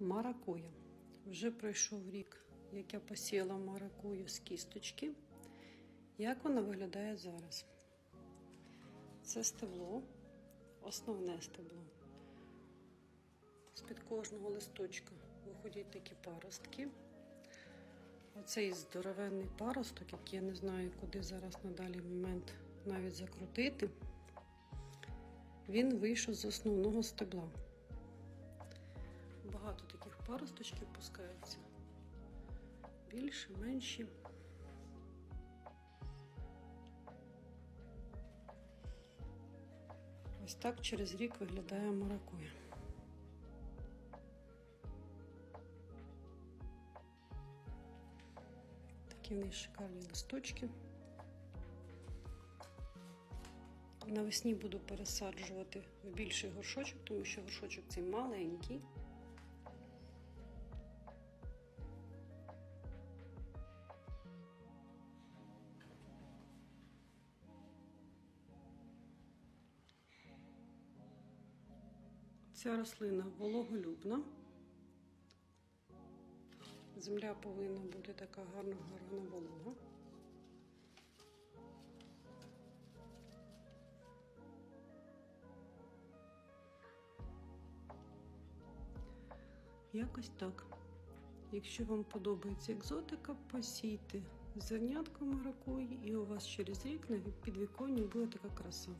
Маракуя. Вже пройшов рік, як я посіяла маракую з кісточки. Як вона виглядає зараз? Це стебло, основне стебло. З-під кожного листочка виходять такі паростки. Оцей здоровенний паросток, який я не знаю, куди зараз на даний момент навіть закрутити, він вийшов з основного стебла. Багато таких паросточків пускається. Більше, менші. Ось так через рік виглядає маракуя. Такі в них шикарні листочки. Навесні буду пересаджувати в більший горшочок, тому що горшочок цей маленький. Ця рослина вологолюбна. Земля повинна бути така гарна, гарна волога. Якось так. Якщо вам подобається екзотика, посійте зернятко маракуї, і у вас через рік на підвіконні буде така краса.